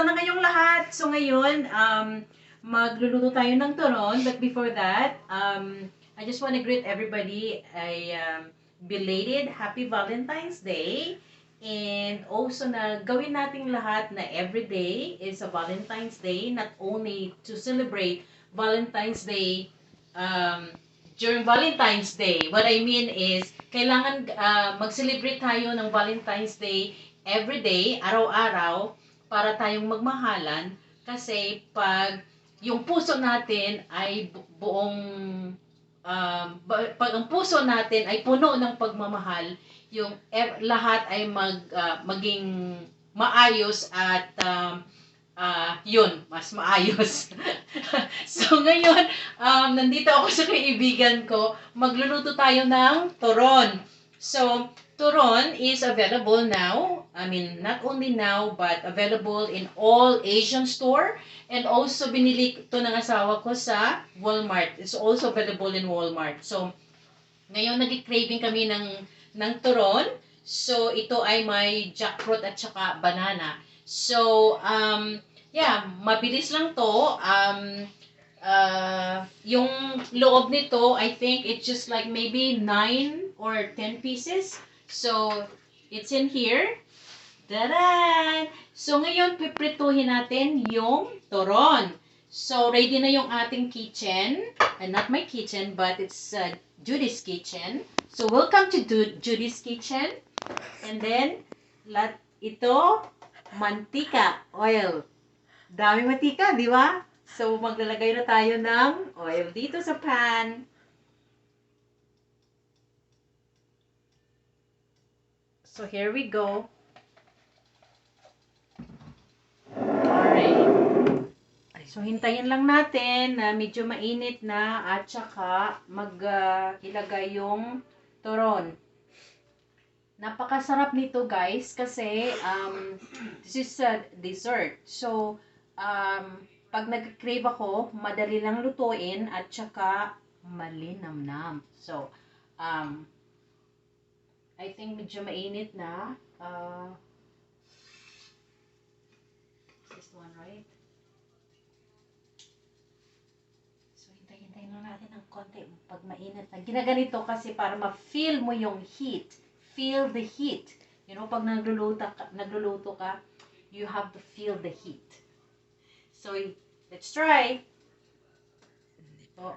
Kamusta na kayong lahat? So ngayon, um, magluluto tayo ng turon. But before that, um, I just want to greet everybody a um, belated Happy Valentine's Day. And also na gawin nating lahat na every day is a Valentine's Day. Not only to celebrate Valentine's Day um, during Valentine's Day. What I mean is, kailangan uh, mag-celebrate tayo ng Valentine's Day every day, araw-araw, para tayong magmahalan. Kasi pag yung puso natin ay bu- buong, um, pag ang puso natin ay puno ng pagmamahal, yung ev- lahat ay mag, ah, maging maayos at um, ah, yun, mas maayos. so ngayon, um, nandito ako sa kaibigan ko, magluluto tayo ng turon. So, turon is available now. I mean, not only now, but available in all Asian store. And also, binili ito ng asawa ko sa Walmart. It's also available in Walmart. So, ngayon nag-craving kami ng, ng turon. So, ito ay may jackfruit at saka banana. So, um, yeah, mabilis lang to. Um, uh, yung loob nito, I think it's just like maybe 9 or 10 pieces. So, it's in here. Daran! So, ngayon, piprituhin natin yung turon. So, ready na yung ating kitchen. And not my kitchen, but it's uh, Judy's kitchen. So, welcome to Judy's kitchen. And then, lat ito, mantika, oil. Dami mantika, di ba? So, maglalagay na tayo ng oil dito sa pan. So, here we go. Alright. So, hintayin lang natin na medyo mainit na at saka mag ah, ilagay yung turon. Napakasarap nito guys kasi um, this is a dessert. So, um, pag nag-crave ako, madali lang lutuin at saka malinamnam. So, um, I think medyo mainit na. Uh, this one, right? So, hintay-hintay lang natin ng konti pag mainit na. Ginaganito kasi para ma-feel mo yung heat. Feel the heat. You know, pag nagluluto ka, nagluluto ka you have to feel the heat. So, let's try. Oh,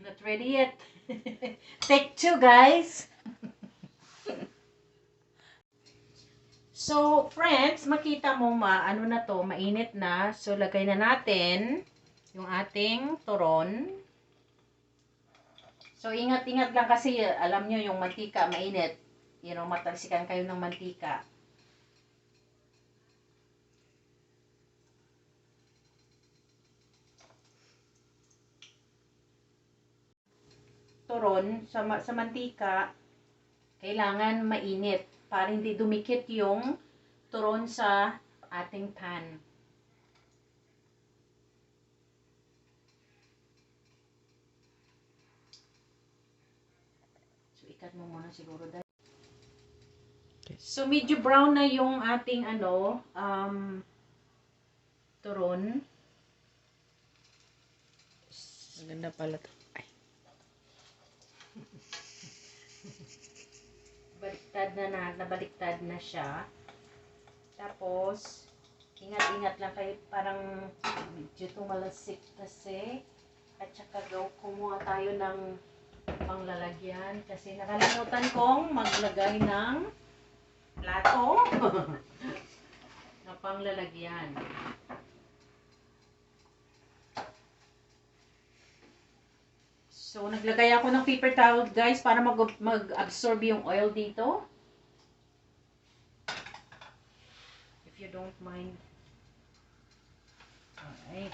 not ready yet. Take two, guys. So, friends, makita mo ma, ano na to, mainit na. So, lagay na natin yung ating turon. So, ingat-ingat lang kasi, alam nyo, yung mantika, mainit. You know, matalsikan kayo ng mantika. turon sa, sa mantika, kailangan mainit para hindi dumikit yung turon sa ating pan. So, ikat mo muna siguro dahil. So, medyo brown na yung ating ano, um, turon. Maganda pala to. Baliktad na na, nabaliktad na siya. Tapos, ingat-ingat lang kayo, parang medyo tumalasik kasi. At saka gaw, kumuha tayo ng panglalagyan kasi nakalimutan kong maglagay ng plato na panglalagyan. So, naglagay ako ng paper towel, guys, para mag- mag-absorb yung oil dito. If you don't mind. Alright.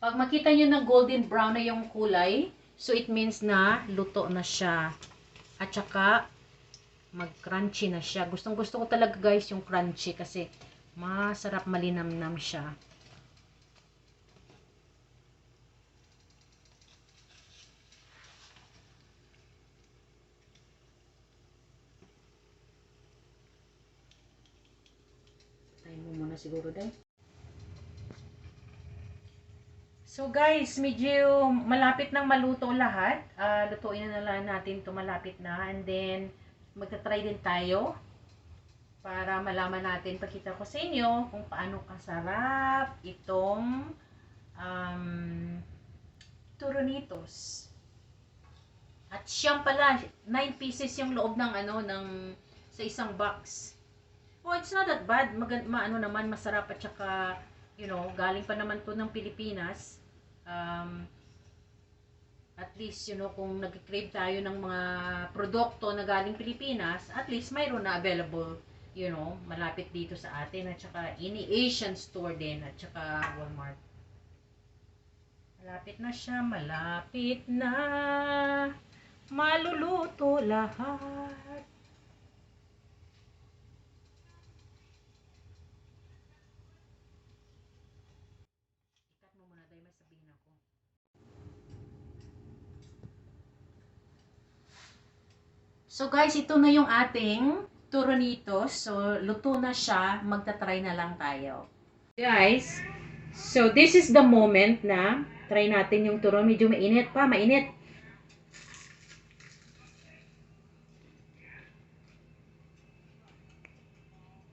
Pag makita nyo na golden brown na yung kulay, so it means na luto na siya. At saka, mag-crunchy na siya. Gustong gusto ko talaga guys yung crunchy kasi masarap malinamnam siya. Na siguro dahil. So guys, medyo malapit nang maluto lahat. Ah, lutuin na lang natin to malapit na. And then, magta-try din tayo para malaman natin, pakita ko sa inyo kung paano kasarap itong um, turonitos. At siyang pala, 9 pieces yung loob ng ano, ng sa isang box. Oh, it's not that bad. Mag, maano naman, masarap at saka, you know, galing pa naman to ng Pilipinas. Um, at least, you know, kung nag-crave tayo ng mga produkto na galing Pilipinas, at least mayroon na available, you know, malapit dito sa atin at saka ini Asian store din at saka Walmart. Malapit na siya, malapit na maluluto lahat. Ikat mo muna dahil may sabihin ako. So guys, ito na yung ating turonitos. So, luto na siya. Magta-try na lang tayo. Guys, so this is the moment na try natin yung turon. Medyo mainit pa, mainit.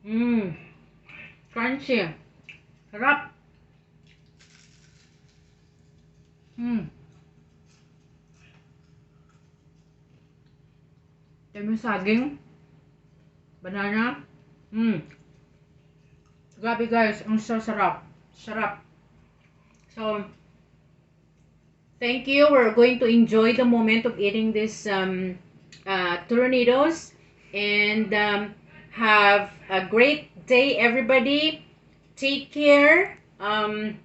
Mmm. Crunchy. Sarap. Mmm. Dami saging. Banana. Mmm. Grabe guys, ang sasarap. Sarap. So, thank you. We're going to enjoy the moment of eating this um, uh, tornadoes. And um, have a great day, everybody. Take care. Um,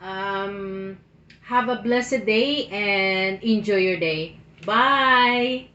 um, have a blessed day and enjoy your day. Bye.